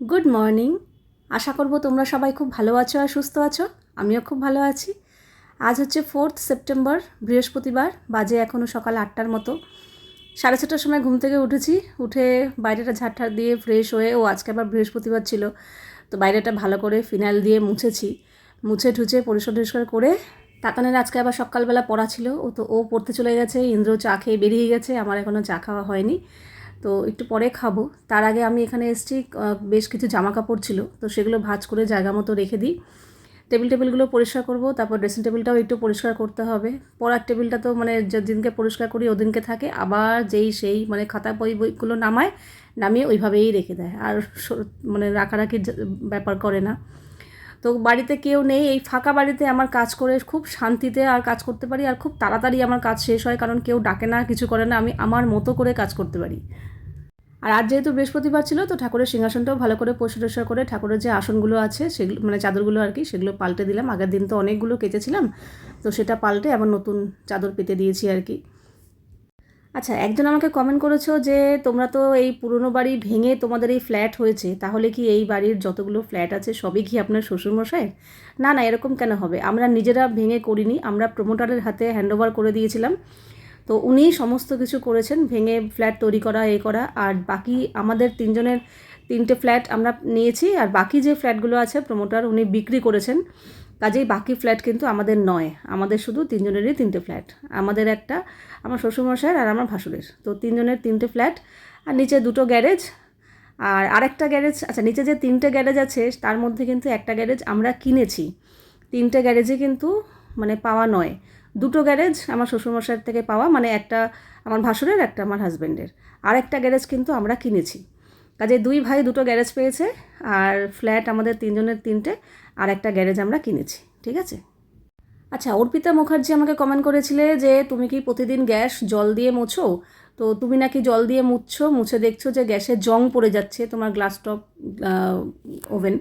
Good morning আশা করব তোমরা সবাই খুব ভালো আছো আর সুস্থ আছো। আমিও খুব ভালো আছি। আজ হচ্ছে ফোর্থ সেপ্টেম্বর বৃহস্পতিবার, বাজে এখনও সকাল আটটার মতো। সাড়ে ছটার সময় ঘুম থেকে উঠেছি, উঠে বাইরেটা ঝাড়ঠাড় দিয়ে ফ্রেশ হয়ে, ও আজকে আবার বৃহস্পতিবার ছিল, তো বাইরেটা ভালো করে ফিনাইল দিয়ে মুছেছি। মুছে ঠুছে পরিষ্কার টরিষ্কার করে, তাতানের আজকে আবার সকালবেলা পড়া ছিল, ও তো, ও পড়তে চলে গেছে, ইন্দ্র চা খেয়ে বেরিয়ে গেছে, আমার এখনও চা খাওয়া হয়নি। তো একটু পরে খাব। তার আগে আমি এখানে এসেছি বেশ কিছু জামা কাপড় ছিল। তো সেগুলো ভাজ করে জায়গা মতো রেখে দিই। টেবিল টেবিলগুলো পরিষ্কার করব, তারপর ড্রেসিং টেবিলটাও একটু পরিষ্কার করতে হবে। পড়ার টেবিলটা তো মানে যেদিনকে পরিষ্কার করি, ওদিনকে থাকে। আবার যেই সেই মানে খাতা বই বইগুলো নামায়, নামিয়ে ওইভাবেই রেখে দেয়। আর মানে রাখারাখি ব্যাপার করে না। তো বাড়িতে কেউ নেই। এই ফাঁকা বাড়িতে আমার কাজ করে খুব শান্তিতে আর কাজ করতে পারি। আর খুব তাড়াতাড়ি আমার কাজ শেষ হয়, কারণ কেউ ডাকে না, কিছু করে না। আমি আমার মতো করে কাজ করতে পারি। আর আজ যেহেতু বৃহস্পতিবার ছিল, তো ঠাকুরের সিংহাসনটাও ভালো করে পরিষ্কার করে ঠাকুরের যে আসনগুলো আছে, সেগুলো মানে চাদরগুলো আর কি, সেগুলো পাল্টে দিলাম। আগের দিন তো অনেকগুলো কেচেছিলাম, তো সেটা পাল্টে আবার নতুন চাদর পেতে দিয়েছি আর কি। আচ্ছা একজন আমাকে কমেন্ট করেছ যে, তোমরা তো এই পুরনো বাড়ি ভেঙে তোমাদের এই ফ্ল্যাট হয়েছে, তাহলে কি এই বাড়ির যতগুলো ফ্ল্যাট আছে, সবই কি আপনার শ্বশুরমশাইয়ের না না, এরকম কেন হবে? আমরা নিজেরা ভেঙে করিনি, আমরা প্রমোটারের হাতে হ্যান্ডওভার করে দিয়েছিলাম। তো উনি সমস্ত কিছু করেছেন, ভেঙে ফ্ল্যাট তৈরি করা, এ করা, আর বাকি আমাদের তিনজনের তিনটে ফ্ল্যাট আমরা নিয়েছি, আর বাকি যে ফ্ল্যাটগুলো আছে প্রমোটার উনি বিক্রি করেছেন, কাজেই বাকি ফ্ল্যাট কিন্তু আমাদের নয়, আমাদের শুধু তিনজনেরই তিনটে ফ্ল্যাট, আমাদের একটা আমার শ্বশুরমশাইয়ের আর আমার ভাসুরের, তো তিনজনের তিনটে ফ্ল্যাট, আর নিচে দুটো গ্যারেজ, আর আরেকটা গ্যারেজ আচ্ছা নিচে যে তিনটে গ্যারেজ আছে তার মধ্যে কিন্তু একটা গ্যারেজ আমরা কিনেছি, তিনটে গ্যারেজে কিন্তু মানে পাওয়া নয় দুটো গ্যারেজ আমার শ্বশুরমশাইয়ের থেকে পাওয়া মানে একটা আমার ভাসুরের, একটা আমার হাজব্যান্ডের আর একটা গ্যারেজ কিন্তু আমরা কিনেছি। কাজে দুই ভাই দুটো গ্যারেজ পেয়েছে, আর ফ্ল্যাট আমাদের তিনজনের তিনটে, আর একটা গ্যারেজ আমরা কিনেছি, ঠিক আছে? আচ্ছা অর্পিতা মুখার্জি আমাকে কমেন্ট করেছিলে যে, তুমি কি প্রতিদিন গ্যাস জল দিয়ে মোছো? তো তুমি নাকি জল দিয়ে মুছছো মুছে দেখছ যে গ্যাসে জং পড়ে যাচ্ছে তোমার গ্লাস টপ ওভেন।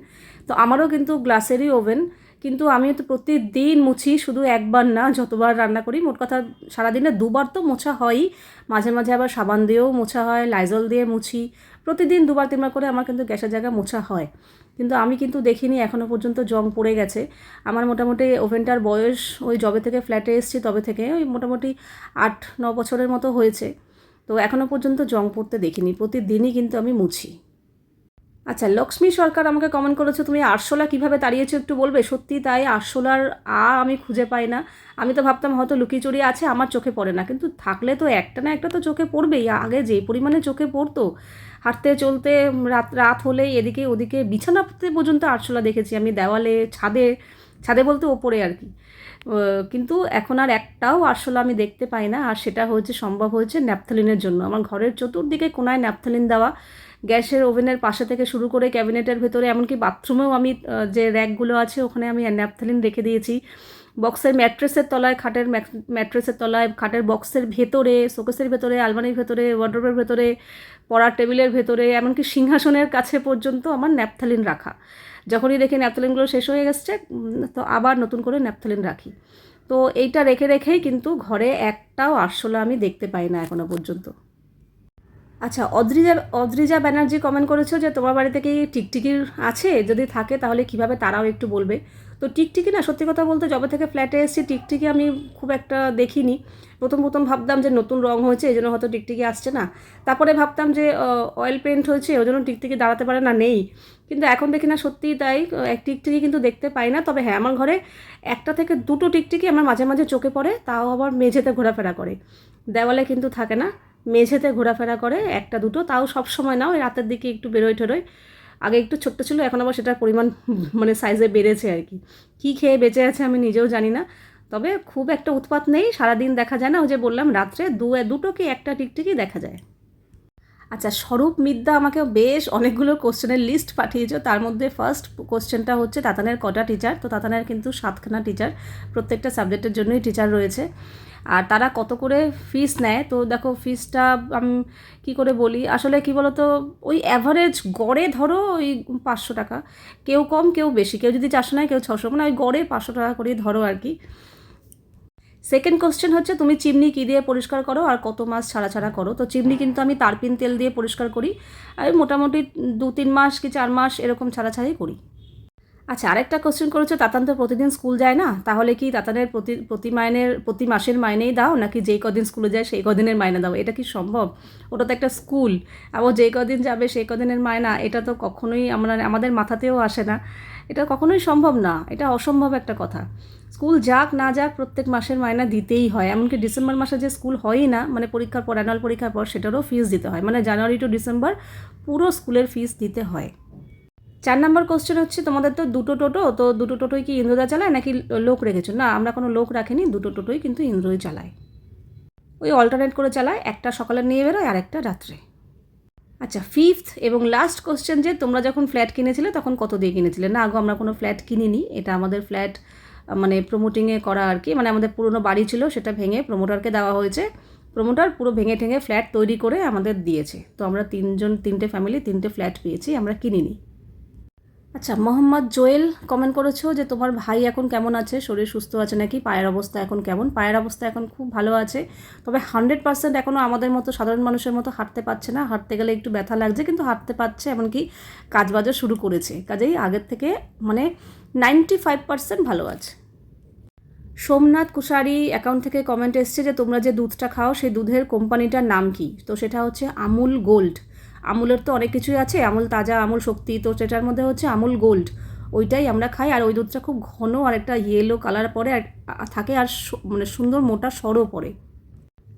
তো আমারও কিন্তু গ্লাসেরই ওভেন কিন্তু আমি তো প্রতিদিন মুছি, শুধু একবার না, যতবার রান্না করি, মোট কথা সারাদিনে দুবার তো মোছা হয়ই। মাঝে মাঝে আবার সাবান দিয়েও মোছা হয় লাইজল দিয়ে মুছি। প্রতিদিন দুবার তিনবার করে আমার কিন্তু গ্যাসের জায়গা মোছা হয়। কিন্তু আমি কিন্তু দেখিনি এখনও পর্যন্ত জং পড়ে গেছে। আমার মোটামুটি ওভেনটার বয়স ওই জবে থেকে ফ্ল্যাটে এসেছি তবে থেকে ওই মোটামুটি আট, ন বছরের মতো হয়েছে। তো এখনও পর্যন্ত জং পড়তে দেখিনি, প্রতিদিনই কিন্তু আমি মুছি। আচ্ছা লক্ষ্মী সরকার আমাকে কমেন্ট করেছ, তুমি আরশোলা কীভাবে তাড়িয়েছো একটু বলবে? সত্যি তাই, আরশোলার আ আমি খুঁজে পাই না। আমি তো ভাবতাম হয়তো লুকিচুরি আছে, আমার চোখে পড়ে না। কিন্তু থাকলে তো একটা না একটা তো চোখে পড়বেই। আগে যে পরিমাণে চোখে পড়তো, হাঁটতে, চলতে, রাত রাত হলে এদিকে ওদিকে বিছানাতে পর্যন্ত আরশোলা দেখেছি আমি, দেওয়ালে, ছাদে ছাদে বলতে ওপরে আর কি। কিন্তু এখন আর একটাও আরশোলা আমি দেখতে পাই না। আর সেটা হয়েছে, সম্ভব হয়েছে ন্যাপথলিনের জন্য। আমার ঘরের চতুর্দিকে কোনায় ন্যাপথলিন দেওয়া গ্যাসের ওভেনের পাশে থেকে শুরু করে ক্যাবিনেটের ভেতরে, এমনকি বাথরুমেও আমি যে র্যাকগুলো আছে, ওখানে আমি ন্যাপথলিন রেখে দিয়েছি। বক্সের ম্যাট্রেসের তলায়, খাটের ম্যাট্রেসের তলায়, খাটের বক্সের ভেতরে, শোকেসের ভেতরে, আলমারির ভেতরে ওয়ার্ড্রোবের ভেতরে, পড়ার টেবিলের ভেতরে, এমনকি সিংহাসনের কাছে পর্যন্ত আমার ন্যাপথলিন রাখা। যখনই দেখি ন্যাপথলিনগুলো শেষ হয়ে গেছে তো আবার নতুন করে ন্যাপথলিন রাখি। তো এইটা রেখে রেখেই কিন্তু ঘরে একটাও আরশোলা আমি দেখতে পাই না এখনও পর্যন্ত। আচ্ছা অদ্রিজা অদ্রিজা ব্যানার্জি কমেন্ট করেছ যে তোমার বাড়িতে কি টিকটিকির আছে? যদি থাকে তাহলে কীভাবে তারাও একটু বলবে। তো টিকটিকি না, সত্যি কথা বলতে যবে থেকে ফ্ল্যাটে এসেছি, টিকটিকি আমি খুব একটা দেখিনি। প্রথম প্রথম ভাবতাম যে নতুন রং হয়েছে, এই জন্য হয়তো টিকটিকি আসছে না। তারপরে ভাবতাম যে অয়েল পেন্ট হয়েছে, ওই জন্য টিকটিকি দাঁড়াতে পারে না, নেই। কিন্তু এখন দেখি না সত্যিই তাই, এক টিকটিকি কিন্তু দেখতে পাই না। তবে হ্যাঁ আমার ঘরে একটা থেকে দুটো টিকটিকি আমার মাঝে মাঝে চোখে পড়ে, তাও আবার মেঝেতে ঘোরাফেরা করে। দেওয়ালে কিন্তু থাকে না। মেঝেতে ঘোরাফেরা করে, একটা দুটো। তাও সব সময় না, ওই রাতের দিকে একটু বেরোয় টেরোয় আগে একটু ছোট্ট ছিল, এখন আবার সেটার পরিমাণ মানে সাইজে বেড়েছে আর কি। কী খেয়ে বেঁচে আছে আমি নিজেও জানি না। তবে খুব একটা উৎপাত নেই, সারাদিন দেখা যায় না। ওই যে বললাম, রাত্রে দু, দুটো কি একটা টিকটিকি দেখা যায়। আচ্ছা স্বরূপ মিদ্যা আমাকে বেশ অনেকগুলো কোশ্চেনের লিস্ট পাঠিয়েছো। তার মধ্যে ফার্স্ট কোশ্চেনটা হচ্ছে, তাতানের কটা টিচার তো তাতানের কিন্তু সাতখানা টিচার প্রত্যেকটা সাবজেক্টের জন্যই টিচার রয়েছে। আর তারা কত করে ফিস নেয়? তো দেখো ফিসটা আমি কী করে বলি? আসলে কি বলো তো ওই অ্যাভারেজ গড়ে ধরো ওই পাঁচশো টাকা। কেউ কম, কেউ বেশি। কেউ যদি চারশো নেয়, কেউ ছশো। মানে ওই গড়ে পাঁচশো টাকা করেই ধরো আর কি। সেকেন্ড কোশ্চেন হচ্ছে, তুমি চিমনি কী দিয়ে পরিষ্কার করো আর কত মাস ছাড়া ছাড়া করো? তো চিমনি কিন্তু আমি তারপিন তেল দিয়ে পরিষ্কার করি। আমি মোটামুটি দু তিন মাস কি চার মাস এরকম ছাড়া ছাড়াই করি। আচ্ছা আরেকটা কোশ্চেন করেছ, তাতান তো প্রতিদিন স্কুল যায় না? তাহলে কি তাতানের প্রতি প্রতি মাইনের, প্রতি মাসের মাইনেই দাও, নাকি যেই কদিন স্কুলে যায় সেই কদিনের মাইনে দাও? এটা কি সম্ভব? ওটা তো একটা স্কুল আবার যেই কদিন যাবে সেই কদিনের মায়না এটা তো কখনোই আমরা, আমাদের মাথাতেও আসে না। এটা কখনোই সম্ভব না, এটা অসম্ভব একটা কথা। স্কুল যাক, না যাক, প্রত্যেক মাসের মায়না দিতেই হয়। এমনকি ডিসেম্বর মাসে যে স্কুল হয়ই না মানে পরীক্ষার পর অ্যানুয়াল পরীক্ষার পর, সেটারও ফিস দিতে হয়। মানে জানুয়ারি টু ডিসেম্বর পুরো স্কুলের ফিস দিতে হয়। চার নম্বর কোশ্চেন হচ্ছে, তোমাদের তো দুটো টোটো, তো দুটো টোটোই কি ইন্দ্রদা চালায় নাকি লোক রেখেছো? না, আমরা কোনো লোক রাখিনি, দুটো টোটোই কিন্তু ইন্দ্রই চালায়। ওই অল্টারনেট করে চালায়, একটা সকালে নিয়ে বেরোয় আর একটা রাত্রে। আচ্ছা ফিফথ এবং লাস্ট কোশ্চেন যে, তোমরা যখন ফ্ল্যাট কিনেছিলে, তখন কত দিয়ে কিনেছিলে? না আগো আমরা কোনো ফ্ল্যাট কিনিনি, এটা আমাদের ফ্ল্যাট মানে প্রমোটিংয়ে করা আর কি মানে আমাদের পুরনো বাড়ি ছিল, সেটা ভেঙে প্রমোটারকে দেওয়া হয়েছে। প্রমোটার পুরো ভেঙে ঠেঙে ফ্ল্যাট তৈরি করে আমাদের দিয়েছে। তো আমরা তিনজন, তিনটে ফ্যামিলি তিনটে ফ্ল্যাট পেয়েছি, আমরা কিনিনি। আচ্ছা মোহাম্মদ জোয়েল কমেন্ট করেছ যে তোমার ভাই এখন কেমন আছে? শরীর সুস্থ আছে নাকি? পায়ের অবস্থা এখন কেমন? পায়ের অবস্থা এখন খুব ভালো আছে। তবে হান্ড্রেড পার্সেন্ট এখনও আমাদের মতো সাধারণ মানুষের মতো হাঁটতে পারছে না। হাঁটতে গেলে একটু ব্যথা লাগছে, কিন্তু হাঁটতে পারছে, এমনকি কাজবাজও শুরু করেছে। কাজেই আগের থেকে মানে নাইনটি ফাইভ পার্সেন্ট ভালো আছে। সোমনাথ কুশারি অ্যাকাউন্ট থেকে কমেন্ট এসছে যে তোমরা যে দুধটা খাও, সেই দুধের কোম্পানিটার নাম কি? তো সেটা হচ্ছে আমুল গোল্ড আমুলের তো অনেক কিছুই আছে, আমুল তাজা, আমুল শক্তি, তো সেটার মধ্যে হচ্ছে আমুল গোল্ড। ওইটাই আমরা খাই, আর ওই দুধটা খুব ঘন, আর একটা ইয়েলো কালার পরে, আর থাকে আর মানে সুন্দর মোটা সরও পড়ে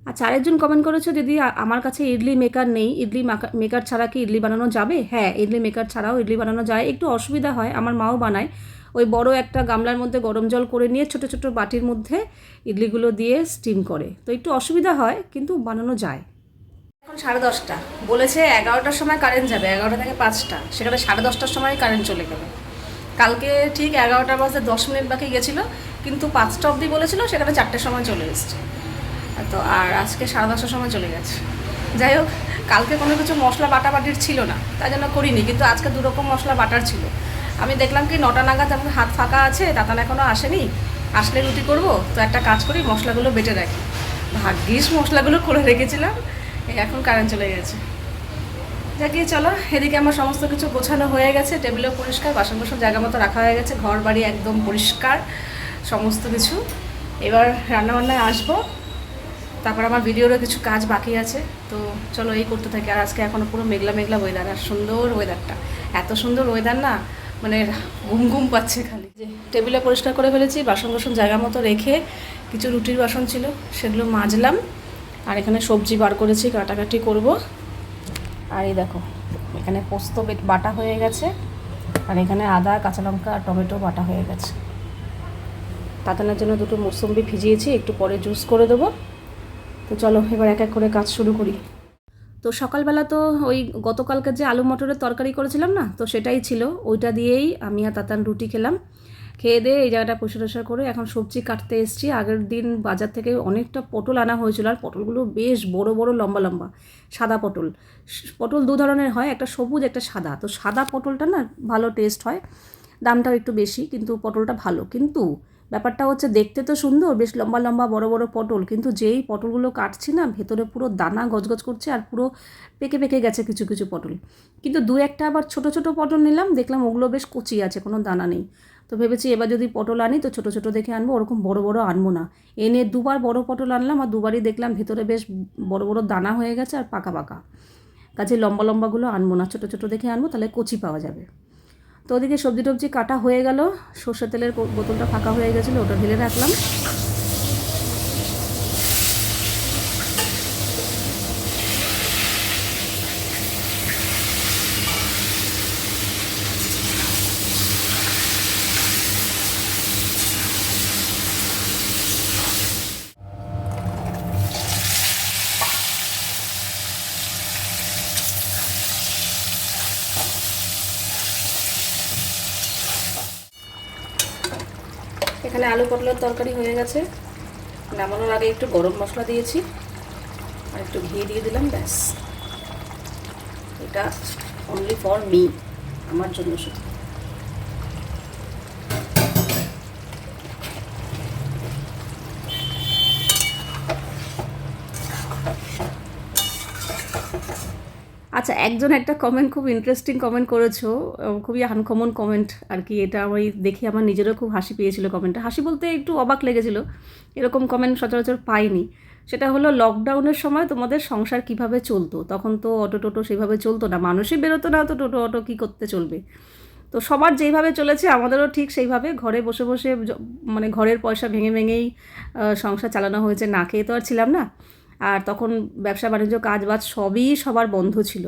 আচ্ছা আরেকজন কমেন্ট করেছ যদি আমার কাছে ইডলি মেকার নেই, ইডলি মাকা- মেকার ছাড়া কি ইডলি বানানো যাবে? হ্যাঁ ইডলি মেকার ছাড়াও ইডলি বানানো যায়, একটু অসুবিধা হয়, আমার মাও বানায়। ওই বড় একটা গামলার মধ্যে গরম জল করে নিয়ে ছোট ছোট বাটির মধ্যে ইডলিগুলো দিয়ে স্টিম করে। তো একটু অসুবিধা হয়, কিন্তু বানানো যায়। এখন সাড়ে দশটা। বলেছে এগারোটার সময় কারেন্ট যাবে, এগারোটা থেকে পাঁচটা। সেখানে সাড়ে দশটার সময় কারেন্ট চলে গেল। কালকে ঠিক এগারোটা বাজে দশ মিনিট বাকি গেছিল, কিন্তু পাঁচটা অবধি বলেছিল, সেখানে চারটের সময় চলে এসছে। তো আর আজকে সাড়ে দশটার সময় চলে গেছে। যাই হোক, কালকে কোনো কিছু মশলা বাটাবাটির ছিল না, তাই জন্য করিনি, কিন্তু আজকে দুরকম মশলা বাটার ছিল। আমি দেখলাম কি নটা নাগাদ আমার হাত ফাঁকা আছে তাতান এখনও আসেনি। আসলে রুটি করব, তো একটা কাজ করি, মশলাগুলো বেটে রাখি। ভাগ্যিস মশলাগুলো করে রেখেছিলাম। এখন কারেন্ট চলে গেছে। যাকে চলো, এদিকে আমার সমস্ত কিছু গোছানো হয়ে গেছে টেবিলও পরিষ্কার বাসন বাসন জায়গা মতো রাখা হয়ে গেছে, ঘর বাড়ি একদম পরিষ্কার, সমস্ত কিছু। এবার রান্নাবান্নায় আসব, তারপর আমার ভিডিওরও কিছু কাজ বাকি আছে, তো চলো এই করতে থাকি। আর আজকে এখনও পুরো মেঘলা মেঘলা ওয়েদার আর সুন্দর ওয়েদারটা এত সুন্দর ওয়েদার না মানে ঘুম ঘুম পাচ্ছে খালি। যে টেবিলে পরিষ্কার করে ফেলেছি বাসন বাসন জায়গা মতো রেখে কিছু রুটির বাসন ছিল, সেগুলো মাজলাম। আর এখানে সবজি বার করেছি, কাটাকাটি করব। আর এই দেখো, এখানে পোস্ত বেট- হয়ে গেছে। আর এখানে আদা, কাঁচা লঙ্কা আর টমেটো বাটা হয়ে গেছে। তাতানোর জন্য দুটো মৌসম্বি ভিজিয়েছি, একটু পরে জুস করে দেবো। তো চলো, এবার এক এক করে কাজ শুরু করি। তো সকালবেলা তো ওই গতকালকে যে আলু মটরের তরকারি করেছিলাম না, তো সেটাই ছিল। ওইটা দিয়েই আমি আর তাতান রুটি খেলাম। খেয়ে দিয়ে এই জায়গাটা পরিষ্কার টরিষ্কার করে এখন সবজি কাটতে এসেছি। আগের দিন বাজার থেকে অনেকটা পটল আনা হয়েছিল আর পটলগুলো বেশ বড় বড়, লম্বা লম্বা, সাদা পটল। পটল দু ধরনের হয়, একটা সবুজ, একটা সাদা। তো সাদা পটলটা না ভালো টেস্ট হয়, দামটাও একটু বেশি, কিন্তু পটলটা ভালো। কিন্তু ব্যাপারটা হচ্ছে দেখতে তো সুন্দর, বেশ লম্বা লম্বা, বড় বড় পটল। কিন্তু যেই পটলগুলো কাটছি না, ভেতরে পুরো দানা গজগজ করছে আর পুরো পেকে পেকে গেছে কিছু কিছু পটল। কিন্তু দু একটা আবার ছোট ছোট পটল নিলাম, দেখলাম ওগুলো বেশ কচি আছে, কোনো দানা নেই। তো ভেবেছি এবার যদি পটল আনি, তো ছোট ছোট দেখে আনব, ওরকম বড় বড় আনব না। এনে দুবার বড় পটল আনলাম, আর দুবারই দেখলাম ভেতরে বেশ বড় বড় দানা হয়ে গেছে আর পাকা পাকা। কাছে লম্বা লম্বাগুলো আনব না, ছোট ছোট দেখে আনব, তাহলে কচি পাওয়া যাবে। তো ওদিকে সবজি টবজি কাটা হয়ে গেল, সর্ষের তেলের বোতলটা ফাঁকা হয়ে গেছিল, ওটা ঢেলে রাখলাম। আলু পটলের তরকারি হয়ে গেছে। নামানোর আগে একটু গরম মশলা দিয়েছি। আর একটু ঘি দিয়ে দিলাম, ব্যাস। এটা অনলি ফর মি আমার জন্য শুধু। আচ্ছা একজন একটা কমেন্ট খুব ইন্টারেস্টিং কমেন্ট করেছ খুবই আনকমন কমেন্ট আর কি। এটা আমি দেখি আমার নিজেরও খুব হাসি পেয়েছিল কমেন্টটা হাসি বলতে একটু অবাক লেগেছিল, এরকম কমেন্ট সচরাচর পাইনি। সেটা হলো লকডাউনের সময় তোমাদের সংসার কীভাবে চলতো? তখন তো অটো টোটো সেভাবে চলতো না, মানুষই বেরোতো না তো টোটো অটো কী করতে চলবে? তো সবার যেইভাবে চলেছে, আমাদেরও ঠিক সেইভাবে। ঘরে বসে বসে মানে ঘরের পয়সা ভেঙে ভেঙেই সংসার চালানো হয়েছে, না খেয়ে তো আর ছিলাম না। আর তখন ব্যবসা, বাণিজ্য কাজ বাজ সবই সবার বন্ধ ছিল।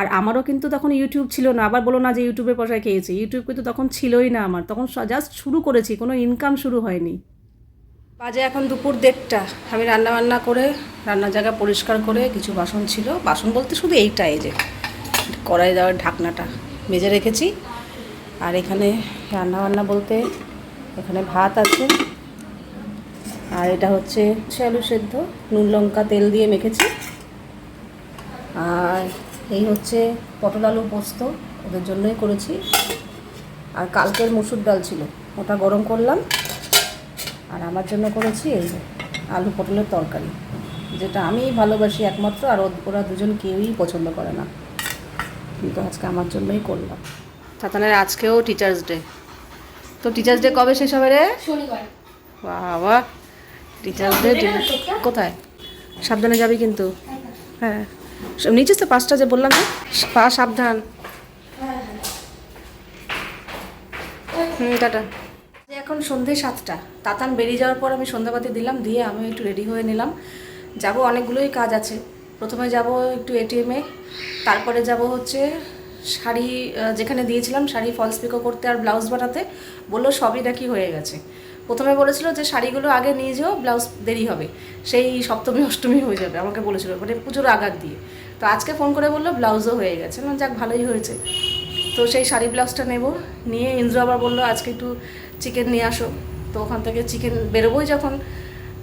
আর আমারও কিন্তু তখন ইউটিউব ছিল না। আবার বলো না যে ইউটিউবের পয়সায় খেয়েছি। ইউটিউব কিন্তু তখন ছিলই না আমার। তখন জাস্ট শুরু করেছি। কোনো ইনকাম শুরু হয়নি। বাজে এখন দুপুর দেড়টা। আমি রান্না বান্না করে, রান্নার জায়গা পরিষ্কার করে কিছু বাসন ছিল। বাসন বলতে শুধু এইটা, এই যে কড়াই দেওয়ার ঢাকনাটা মেজে রেখেছি। আর এখানে রান্না বান্না বলতে এখানে ভাত আছে। আর এটা হচ্ছে আলু সেদ্ধ নুন লঙ্কা তেল দিয়ে মেখেছি। আর এই হচ্ছে পটল আলু পোস্ত ওদের জন্যই করেছি। আর কালকের মুসুর ডাল ছিল ওটা গরম করলাম। আর আমার জন্য করেছি এই যে আলু পটলের তরকারি যেটা আমি ভালোবাসি একমাত্র আর ওরা দুজন কেউই পছন্দ করে না। কিন্তু আজকে আমার জন্যই করলাম। তাতানের আজকেও টিচার্স ডে তো টিচার্স ডে কবে শেষ হবে রে? শনিবার। বাবা। টিচার্স ডে কোথায়? সাবধানে যাবি কিন্তু। হ্যাঁ। নিচেস তো পাঁচটা যে বললাম যে, পা সাবধান। হুম, টাটা। এখন সন্ধে সাতটা, তাতান বেরিয়ে যাওয়ার পর আমি সন্ধ্যাবাতি দিলাম, দিয়ে আমি একটু রেডি হয়ে নিলাম। যাব অনেকগুলোই কাজ আছে। প্রথমে যাব একটু এটিএমে তারপরে যাব হচ্ছে শাড়ি যেখানে দিয়েছিলাম শাড়ি ফলস পিকো করতে আর ব্লাউজ বানাতে। বলল সবই নাকি হয়ে গেছে। প্রথমে বলেছিল যে শাড়িগুলো আগে নিয়ে যেও, ব্লাউজ দেরি হবে। সেই সপ্তমী, অষ্টমী হয়ে যাবে, আমাকে বলেছিল মানে পুজোর আগার দিয়ে। তো আজকে ফোন করে বলল, ব্লাউজও হয়ে গেছে। মানে যাক, ভালোই হয়েছে। তো সেই শাড়ি ব্লাউজটা নেব। নিয়ে ইন্দ্র আবার বলল, আজকে একটু চিকেন নিয়ে আসো। তো ওখান থেকে চিকেন বেরোবোই যখন।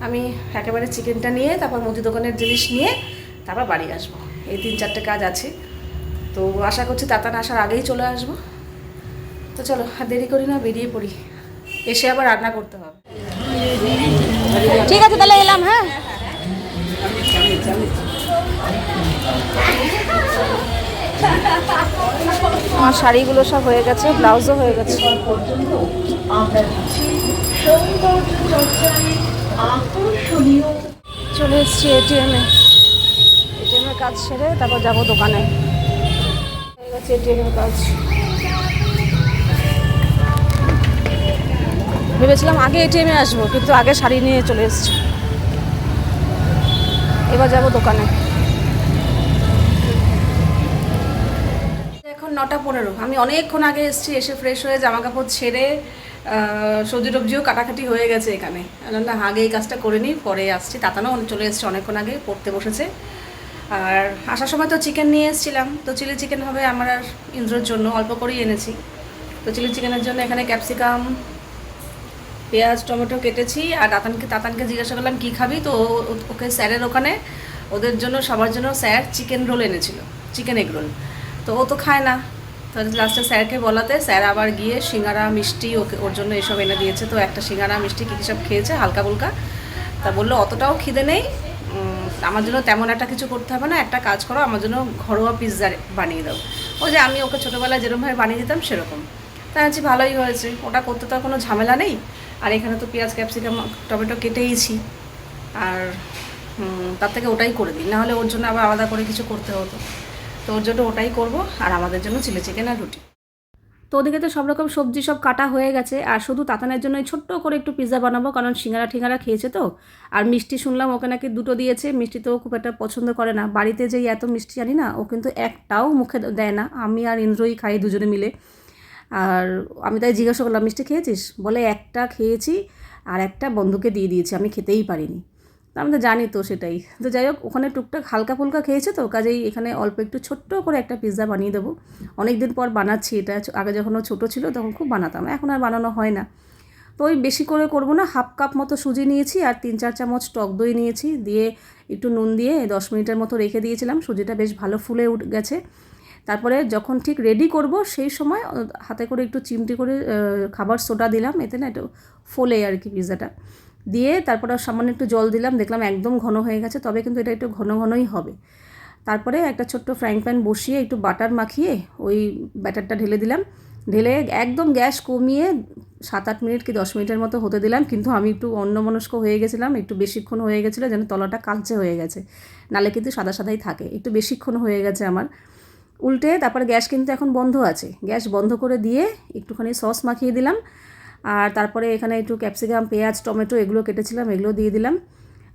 আমি একেবারে চিকেনটা নিয়ে, তারপর মুদি দোকানের জিনিস নিয়ে, তারপর বাড়ি আসব। এই তিন চারটে কাজ আছে। তো আশা করছি, তাতান আসার আগেই চলে আসব। তো চলো দেরি করি না, বেরিয়ে পড়ি। এসে আবার রান্না করতে হবে। ঠিক আছে, তাহলে এলাম হ্যাঁ? আমার শাড়িগুলো সব হয়ে গেছে, ব্লাউজও হয়ে গেছে। চলে এসেছি এটিএমে এটিএমের কাজ সেরে তারপর যাব দোকানে। হয়ে গেছে এটিএমের কাজ। ভেবেছিলাম আগে এটিএমে আসব, কিন্তু আগে শাড়ি নিয়ে চলে এসেছি। এবার যাব দোকানে। এখন নটা পনেরো। আমি অনেকক্ষণ আগে এসেছি, এসে ফ্রেশ হয়ে জামা কাপড় ছেড়ে সবজি টবজিও কাটাকাটি হয়ে গেছে এখানে। না আগে এই কাজটা করে নিই, পরে আসছি। তাতানো চলে এসছে অনেকক্ষণ আগে, পড়তে বসেছে। আর আসার সময় তো চিকেন নিয়ে এসেছিলাম। তো চিলি চিকেন হবে আমার আর ইন্দ্রর জন্য, অল্প করেই এনেছি। তো চিলি চিকেনের জন্য এখানে ক্যাপসিকাম পেঁয়াজ, টমেটো কেটেছি আর তাতানকে তাতানকে জিজ্ঞাসা করলাম, কী খাবি? তো ওকে স্যারের ওখানে, ওদের জন্য, সবার জন্য স্যার চিকেন রোল এনেছিল, চিকেন এগ রোল। তো ও তো খায় না। তো লাস্টে স্যারকে বলাতে, স্যার আবার গিয়ে সিঙ্গারা, মিষ্টি ওকে, ওর জন্য এসব এনে দিয়েছে। তো একটা সিঙ্গারা, মিষ্টি কী কী সব খেয়েছে, হালকা ফুলকা। তা বলল, অতটাও খিদে নেই। আমার জন্য তেমন একটা কিছু করতে হবে না, একটা কাজ করো, আমার জন্য ঘরোয়া পিৎজা বানিয়ে দাও। ও যে আমি ওকে ছোটোবেলায় যেরকমভাবে বানিয়ে দিতাম, সেরকম। তা আছি, ভালোই হয়েছে। ওটা করতে তো কোনো ঝামেলা নেই। আর এখানে তো পেঁয়াজ, ক্যাপসিকাম, টমেটো কেটেইছি। আর তার থেকে ওটাই করে দিই। নাহলে ওর জন্য আবার আলাদা করে কিছু করতে হতো। তো ওর জন্য ওটাই করব, আর আমাদের জন্য চিলি চিকেন আর রুটি। তো ওদিকে তো সব রকম সবজি সব কাটা হয়ে গেছে, আর শুধু তাতানের জন্য ছোট্ট করে একটু পিৎজা বানাবো, কারণ সিঙ্গারা ঠিঙ্গারা খেয়েছে তো। আর মিষ্টি শুনলাম ওকে নাকি দুটো দিয়েছে, মিষ্টি তো খুব একটা পছন্দ করে না। বাড়িতে যেই এত মিষ্টি জানি না, ও কিন্তু একটাও মুখে দেয় না। আমি আর ইন্দ্রই খাই দুজনে মিলে। আর আমি তাই জিজ্ঞাসা করলাম, মিষ্টি খেয়েছিস? বলে, একটা খেয়েছি আর একটা বন্ধুকে দিয়ে দিয়েছি, আমি খেতেই পারিনি। আমি তো জানি তো সেটাই। তো যাই হোক, ওখানে টুকটাক হালকা ফুলকা খেয়েছে তো, কাজেই এখানে অল্প একটু ছোট্ট করে একটা পিৎজা বানিয়ে দেবো। অনেক দিন পর বানাচ্ছি, এটা আগে যখন ও ছোটো ছিল তখন খুব বানাতাম, এখন আর বানানো হয় না। তো ওই বেশি করে করব না, হাফ কাপ মতো সুজি নিয়েছি আর তিন চার চামচ টক দই নিয়েছি, দিয়ে একটু নুন দিয়ে দশ মিনিটের মতো রেখে দিয়েছিলাম, সুজিটা বেশ ভালো ফুলে উঠ, গেছে। তারপরে যখন ঠিক রেডি করব, সেই সময় হাতে করে একটু চিমটি করে খাবার সোডা দিলাম, এতে না একটু ফোলে আর কি পিৎজাটা দিয়ে তারপরে সামান্য একটু জল দিলাম, দেখলাম একদম ঘন হয়ে গেছে, তবে কিন্তু এটা একটু ঘন ঘনই হবে। তারপরে একটা ছোট্ট ফ্রাইং প্যান বসিয়ে একটু বাটার মাখিয়ে ওই ব্যাটারটা ঢেলে দিলাম। ঢেলে একদম গ্যাস কমিয়ে সাত আট মিনিট কি দশ মিনিটের মতো হতে দিলাম, কিন্তু আমি একটু অন্যমনস্ক হয়ে গেছিলাম, একটু বেশিক্ষণ হয়ে গেছিল যেন তলাটা কালচে হয়ে গেছে। নালে কিন্তু সাদা সাদাই থাকে, একটু বেশিক্ষণ হয়ে গেছে আমার। উল্টে তারপরে গ্যাস কিন্তু এখন বন্ধ আছে। গ্যাস বন্ধ করে দিয়ে একটুখানি সস মাখিয়ে দিলাম। আর তারপরে এখানে একটু ক্যাপসিকাম, পেঁয়াজ, টমেটো এগুলো কেটেছিলাম, এগুলো দিয়ে দিলাম।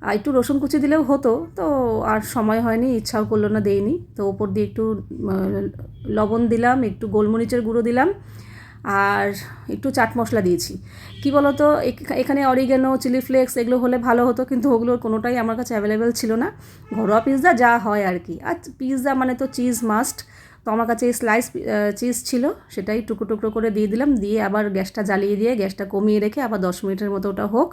আর একটু রসুন কুচি দিলেও হতো, তো আর সময় হয়নি, ইচ্ছাও করল না, দেইনি। তো ওপর দিয়ে একটু লবণ দিলাম, একটু গোলমরিচের গুঁড়ো দিলাম। আর একটু চাট মশলা দিয়েছি। কি বলতো এখানে অরিগেনো চিলি ফ্লেক্স এগুলো হলে ভালো হতো, কিন্তু ওগুলোর কোনোটাই আমার কাছে অ্যাভেলেবেল ছিল না। ঘরোয়া পিৎজা যা হয় আর কি। আর পিৎজা মানে তো চিজ মাস্ট তো আমার কাছে এই স্লাইস চিজ ছিল, সেটাই টুকরো টুকরো করে দিয়ে দিলাম। দিয়ে আবার গ্যাসটা জ্বালিয়ে দিয়ে, গ্যাসটা কমিয়ে রেখে আবার দশ মিনিটের মতো ওটা হোক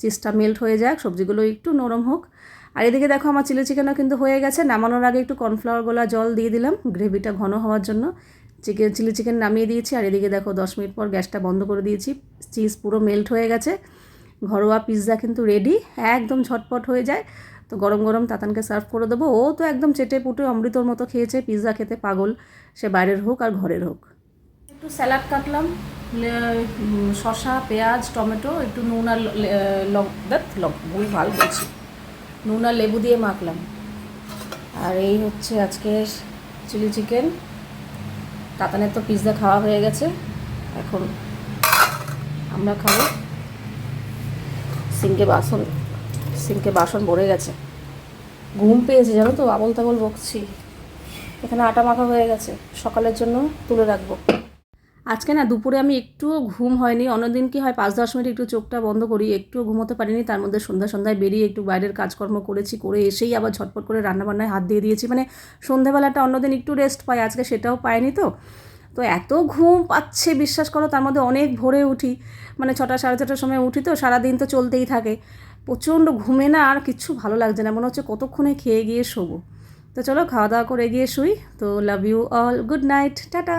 চিজটা মেল্ট হয়ে যাক, সবজিগুলো একটু নরম হোক। আর এদিকে দেখো আমার চিলি চিকেনও কিন্তু হয়ে গেছে। নামানোর আগে একটু কর্নফ্লাওয়ার গোলা জল দিয়ে দিলাম গ্রেভিটা ঘন হওয়ার জন্য। চিকেন, চিলি চিকেন নামিয়ে দিয়েছি। আর এদিকে দেখো দশ মিনিট পর গ্যাসটা বন্ধ করে দিয়েছি। চিজ পুরো মেল্ট হয়ে গেছে। ঘরোয়া পিৎজা কিন্তু রেডি একদম ঝটপট হয়ে যায়। তো গরম গরম তাতানকে সার্ভ করে দেবো। ও তো একদম চেটে পুটে অমৃতর মতো খেয়েছে, পিৎজা খেতে পাগল। সে বাইরের হোক আর ঘরের হোক। একটু স্যালাড কাটলাম। শশা পেঁয়াজ, টমেটো, একটু নুন আর লঙ্ক ভুল, ভালো বলছি। নুন আর লেবু দিয়ে মাখলাম। আর এই হচ্ছে আজকের চিলি চিকেন। তাতানের তো পিৎজা খাওয়া হয়ে গেছে। এখন আমরা খাব। সিঙ্কে বাসন সিঙ্কে বাসন ভরে গেছে। ঘুম পেয়েছে, জানো তো আবল তাবল বকছি। এখানে আটা মাখা হয়ে গেছে। সকালের জন্য তুলে রাখব। আজকে না দুপুরে আমি একটুও ঘুম হয়নি, অন্যদিন কি হয় পাঁচ দশ মিনিট একটু চোখটা বন্ধ করি, একটুও ঘুমোতে পারিনি, তার মধ্যে সন্ধ্যা সন্ধ্যায় বেরিয়ে একটু বাইরের কাজকর্ম করেছি, করে এসেই আবার ঝটপট করে রান্নাবান্নায় হাত দিয়ে দিয়েছি মানে সন্ধ্যাবেলাটা অন্যদিন একটু রেস্ট পাই, আজকে সেটাও পাইনি তো। তো এত ঘুম পাচ্ছে, বিশ্বাস করো তার মধ্যে অনেক ভোরে উঠি মানে ছটা সাড়ে ছটার সময় উঠি তো, সারাদিন তো চলতেই থাকে। প্রচণ্ড ঘুমে না আর কিচ্ছু ভালো লাগছে না, মনে হচ্ছে কতক্ষণে খেয়ে গিয়ে শোবো। তো চলো খাওয়া দাওয়া করে গিয়ে শুই, তো love you all good night tata.